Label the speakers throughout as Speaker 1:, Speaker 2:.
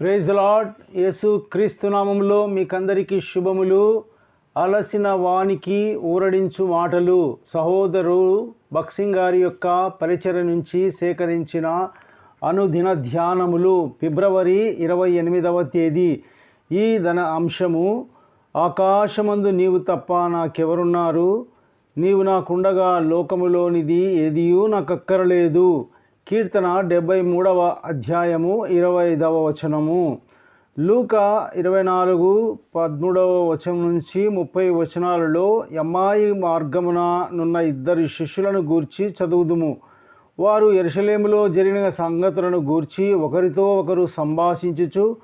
Speaker 1: Praise lord యేసు క్రీస్తునామంలో మీకందరికీ శుభములు. అలసిన వానికి ఊరడించు మాటలు. సహోదరు బక్సింగ్ గారి యొక్క పరిచయ నుంచి సేకరించిన అనుదిన ధ్యానములు ఫిబ్రవరి ఇరవై ఎనిమిదవ తేదీ. ఈ ధన అంశము ఆకాశమందు నీవు తప్ప నాకెవరున్నారు? నీవు నాకుండగా లోకములోనిది ఏదియూ నాకక్కరలేదు. కీర్తన డెబ్బై మూడవ అధ్యాయము ఇరవై ఐదవ వచనము. లూక ఇరవై నాలుగు పదమూడవ వచనం నుంచి ముప్పై వచనాలలో ఎమ్మాయి మార్గమున నున్న ఇద్దరు శిష్యులను గూర్చి చదువుదుము. వారు ఎరుసలేములో జరిగిన సంగతులను గూర్చి ఒకరితో ఒకరు సంభాషించుచు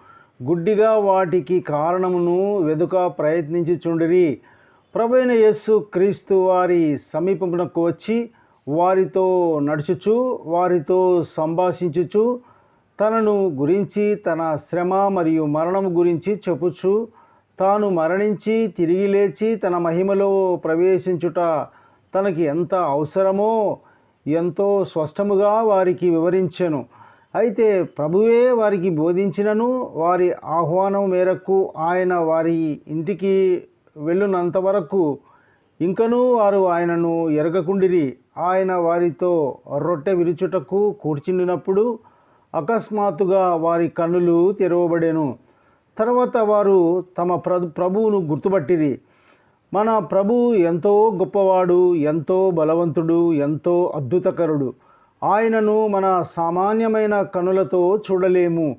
Speaker 1: గుడ్డిగా వాటికి కారణమును వెదుక ప్రయత్నించుచుండిరి. ప్రభైన యేసు క్రీస్తు వారి సమీపమునకు వచ్చి వారితో నడుచుచు వారితో సంభాషించుచు తనను గురించి తన శ్రమ మరియు మరణం గురించి చెప్పుచు తాను మరణించి తిరిగి లేచి తన మహిమలో ప్రవేశించుట తనకి ఎంత అవసరమో ఎంతో స్పష్టముగా వారికి వివరించెను. అయితే ప్రభువే వారికి బోధించినను వారి ఆహ్వానం మేరకు ఆయన వారి ఇంటికి వెళ్ళునంత వరకు ఇంకనూ వారు ఆయనను ఎరగకుండిరి. ఆయన వారితో రొట్టె విరుచుటకు కూర్చుండినప్పుడు అకస్మాత్తుగా వారి కన్నులు తెరవబడెను. తర్వాత వారు తమ ప్ర ప్రభువును గుర్తుపట్టిరి. మన ప్రభు ఎంతో గొప్పవాడు ఎంతో బలవంతుడు ఎంతో అద్భుతకరుడు. ఆయనను మన సామాన్యమైన కనులతో చూడలేము.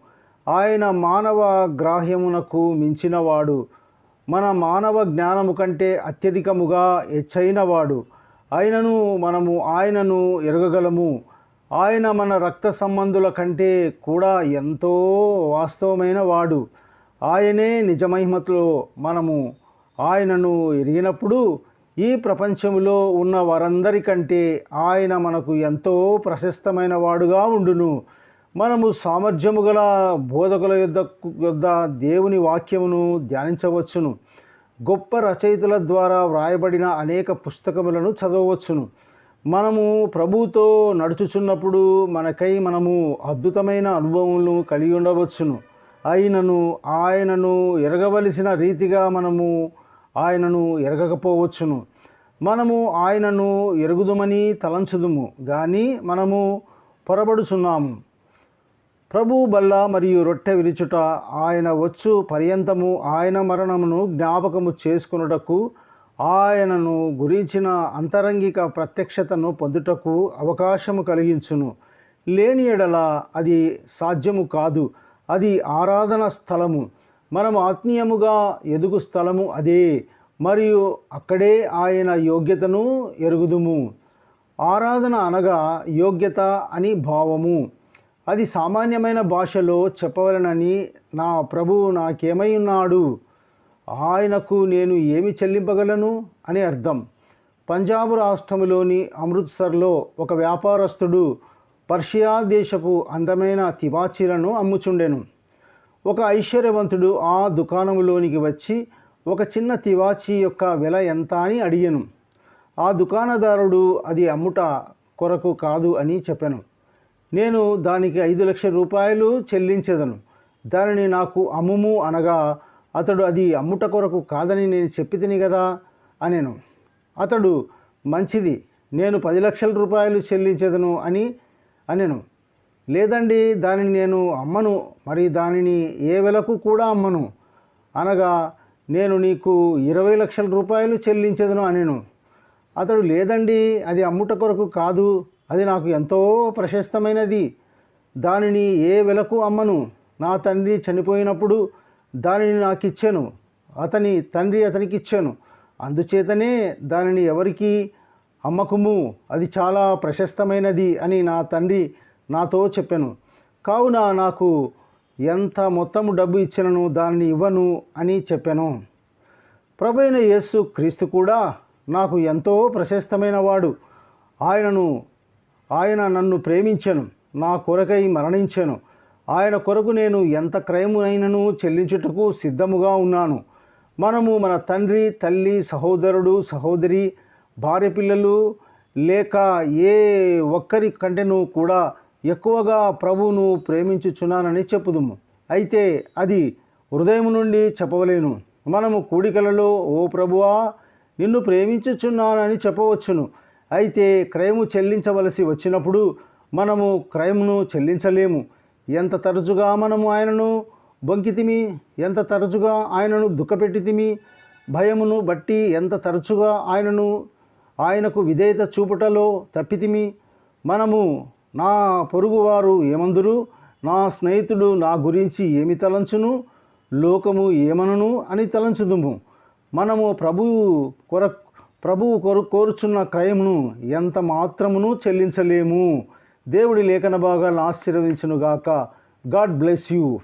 Speaker 1: ఆయన మానవ గ్రాహ్యమునకు మించినవాడు. మన మానవ జ్ఞానము కంటే అత్యధికముగా హెచ్చైనవాడు ఆయనను మనము ఆయనను ఎరగగలము. ఆయన మన రక్త సంబంధుల కంటే కూడా ఎంతో వాస్తవమైన వాడు. ఆయనే నిజమహిమతో మనము ఆయనను ఎరిగినప్పుడు ఈ ప్రపంచంలో ఉన్న వారందరికంటే ఆయన మనకు ఎంతో ప్రశస్తమైన వాడుగా ఉండును. మనము సామర్థ్యము గల బోధకుల యొద్ద యొద్ద దేవుని వాక్యమును ధ్యానించవచ్చును. గొప్ప రచయితల ద్వారా వ్రాయబడిన అనేక పుస్తకములను చదవవచ్చును. మనము ప్రభుతో నడుచుచున్నప్పుడు మనకై మనము అద్భుతమైన అనుభవములను కలిగి ఉండవచ్చును. అయినను ఆయనను ఎరగవలసిన రీతిగా మనము ఆయనను ఎరగకపోవచ్చును. మనము ఆయనను ఎరుగుదుమని తలంచుదుము కానీ మనము పొరబడుచున్నాము. ప్రభు బల్ల మరియు రొట్టె విరుచుట ఆయన వచ్చు పర్యంతము ఆయన మరణమును జ్ఞాపకము చేసుకున్నటకు ఆయనను గురించిన అంతరంగిక ప్రత్యక్షతను పొందుటకు అవకాశము కలిగించును. లేని ఎడల అది సాధ్యము కాదు. అది ఆరాధన స్థలము. మనం ఆత్మీయముగా ఎదుగు స్థలము అదే. మరియు అక్కడే ఆయన యోగ్యతను ఎరుగుదుము. ఆరాధన అనగా యోగ్యత అని భావము. అది సామాన్యమైన భాషలో చెప్పవలనని నా ప్రభువు నాకేమై ఉన్నాడు? ఆయనకు నేను ఏమి చెల్లింపగలను? అని అర్థం. పంజాబ్ రాష్ట్రంలోని అమృత్సర్లో ఒక వ్యాపారస్తుడు పర్షియా దేశపు అందమైన తివాచీలను అమ్ముచుండెను. ఒక ఐశ్వర్యవంతుడు ఆ దుకాణంలోనికి వచ్చి ఒక చిన్న తివాచీ యొక్క వెల ఎంత అని అడిగాను. ఆ దుకాణదారుడు అది అమ్ముట కొరకు కాదు అని చెప్పాను. నేను దానికి ఐదు లక్షల రూపాయలు చెల్లించేదను. దానిని నాకు అమ్ముము అనగా అతడు అది అమ్ముట కొరకు కాదని నేను చెప్పితిని కదా అనేను. అతడు మంచిది నేను పది లక్షల రూపాయలు చెల్లించేదను అని అనెను. లేదండి దానిని నేను అమ్మను మరి దానిని ఏ వెలకు కూడా అమ్మను. అనగా నేను నీకు ఇరవై లక్షల రూపాయలు చెల్లించేదను అనెను. అతడు లేదండి అది అమ్ముట కొరకు కాదు అది నాకు ఎంతో ప్రశస్తమైనది. దానిని ఏ వెలకు అమ్మను? నా తండ్రి చనిపోయినప్పుడు దానిని నాకు ఇచ్చాను అతని తండ్రి అతనికి ఇచ్చాను అందుచేతనే దానిని ఎవరికి అమ్మకము? అది చాలా ప్రశస్తమైనది అని నా తండ్రి నాతో చెప్పాను. కావున నాకు ఎంత మొత్తము డబ్బు ఇచ్చినను దానిని ఇవ్వను అని చెప్పాను. ప్రభైన యేసు క్రీస్తు కూడా నాకు ఎంతో ప్రశస్తమైన వాడు ఆయనను ఆయన నన్ను ప్రేమించను నా కొరకై మరణించాను. ఆయన కొరకు నేను ఎంత క్రయమునైనను చెల్లించుటకు సిద్ధముగా ఉన్నాను. మనము మన తండ్రి తల్లి సహోదరుడు సహోదరి భార్య పిల్లలు లేక ఏ ఒక్కరి కంటేను కూడా ఎక్కువగా ప్రభువును ప్రేమించుచున్నానని చెప్పుదుము. అయితే అది హృదయం నుండి చెప్పవలేను. మనము కూడికలలో ఓ ప్రభువా నిన్ను ప్రేమించుచున్నానని చెప్పవచ్చును. అయితే క్రయము చెల్లించవలసి వచ్చినప్పుడు మనము క్రయమును చెల్లించలేము. ఎంత తరచుగా మనము ఆయనను బొంకితిమి ఎంత తరచుగా ఆయనను దుఃఖపెట్టితిమి భయమును బట్టి ఎంత తరచుగా ఆయనను ఆయనకు విధేయత చూపుటలో తప్పితిమి మనము నా పొరుగువారు ఏమందురు? నా స్నేహితుడు నా గురించి ఏమి తలంచును? లోకము ఏమనును అని తలంచుదుము. మనము ప్రభువు కొరకు ప్రభువు కోరు కోరుచున్న క్రయమును ఎంత మాత్రమును చెల్లించలేము. దేవుడి లేఖన భాగాలను ఆశీర్వదించునుగాక. God bless you.